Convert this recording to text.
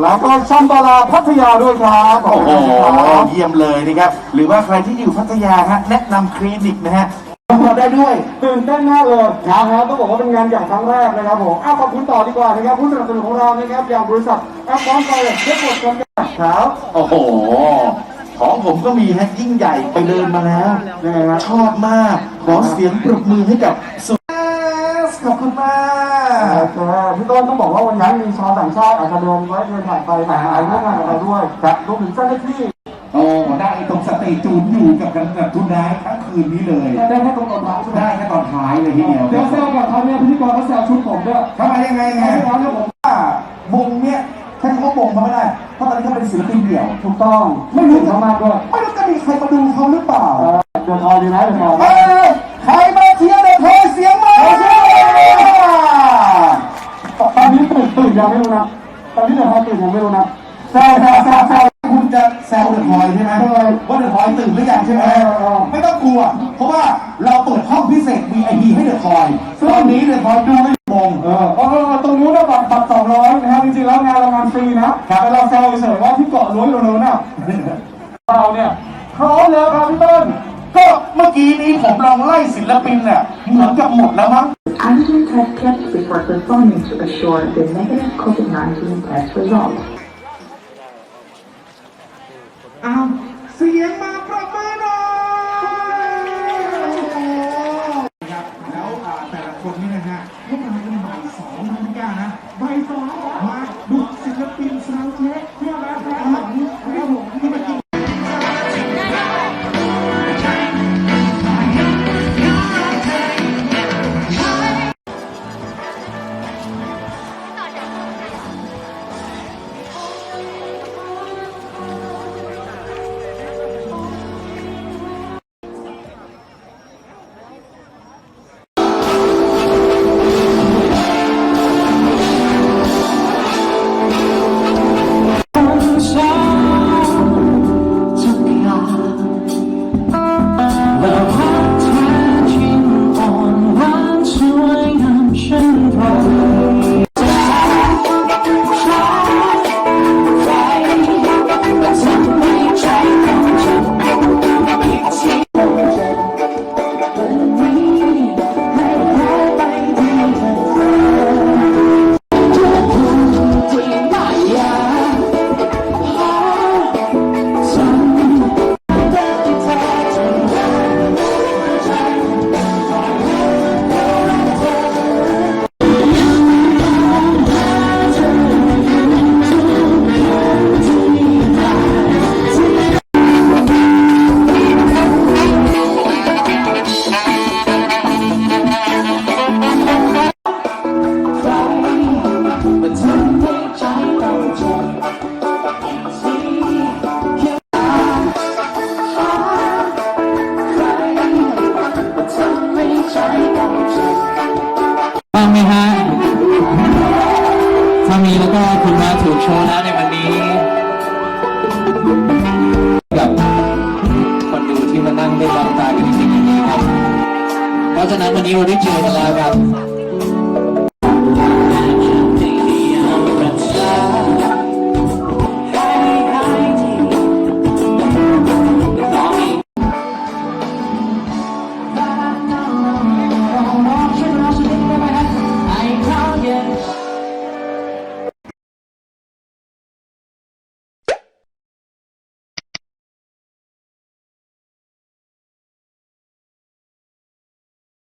แล้วก็ช่องตลาดพัทยาด้วยครับขอบโอ้คุณโหครับเยี่ยมเลยนะครับ หรือว่าใครที่อยู่พัทยาฮะแนะนำคลินิกนะฮะมาได้ด้วย ตื่นเต้นมากเลยนะครับต้องบอกว่าเป็นงานใหญ่ครั้งแรกนะครับผมอ้าวขอบคุณต่อดีกว่านะครับผู้สนับสนุนของเรานะครับอย่างบริษัทแอปพร้อมไปเลยเช็คหมดกันครับโอ้โห ของผมก็มีฮะยิ่งใหญ่ไปเดินมาแล้ว ยังไงครับ ชอบมาก ขอเสียงปรบมือให้กับสุสขอบคุณมาก โอเคพี่ต้นต้องบอกว่าวันนั้นมีชาวต่างชาติอาจจะเดินไว้เดินผ่านไปผ่านมาร่วมงานกับเราด้วยครับรวมถึงเจ้าหน้าที่โอ้ได้ตรงสเตจจูนอยู่กับกันกับทุนร้ายทั้งคืนนี้เลยได้แค่ตรงตอนท้ายใช่ไหมได้แค่ตอนท้ายเลยทีเดียวเดี๋ยวแซวก่อนครับเนี่ยพิธีกรเขาแซวชุดผมด้วยทำไมยังไงไงไม่ร้อนเนี่ยผมว่าวงเนี้ยแค่เขาวงเขาไม่ได้เพราะตอนนี้เขาเป็นศิลปินเดี่ยวถูกต้องไม่รู้จะมากด้วยไม่รู้จะมีใครมาดูเขาหรือเปล่าเออเดินออดีนะเดินออเอ้ย นี้ตื่นตื่นยังไม่รู้นะตอนนี้เดินออตื่นยังไม่รู้นะแซวแซวแซวแซวคุณจะแซวเดอะพอยใช่ไหมว่าเดอะพอยตื่นหรือยังใช่ไหมเออเออไม่ต้องกลัว เพราะว่าเราเปิดห้องพิเศษ VIP ให้เดอะพอยตอนนี้เดอะพอยดูไม่มงเออเออตรงนู้นนะบัตรบัตรสองร้อยนะครับจริงๆแล้วงานเรางานฟรีนะแต่เราแซวเฉยๆว่าที่เกาะล้วนโลน่ะเราเนี่ยพร้อมแล้วครับพี่ต้นก็ เมื่อกี้นี้ผมลองไล่ศิลปินเนี่ยเหมือนกับหมดแล้วมั้ง Antigen test kits before performing to assure the negative COVID-19 test result. อ้าวเสียงมา บ้างไหมฮะถ้ามีแล้วก็คุณมาถูกโชว์แล้วในวันนี้ กับคนดูที่มานั่งได้รับตากันจริงๆนี้ครับ เพราะฉะนั้นวันนี้เราได้เจอกันแล้วครับ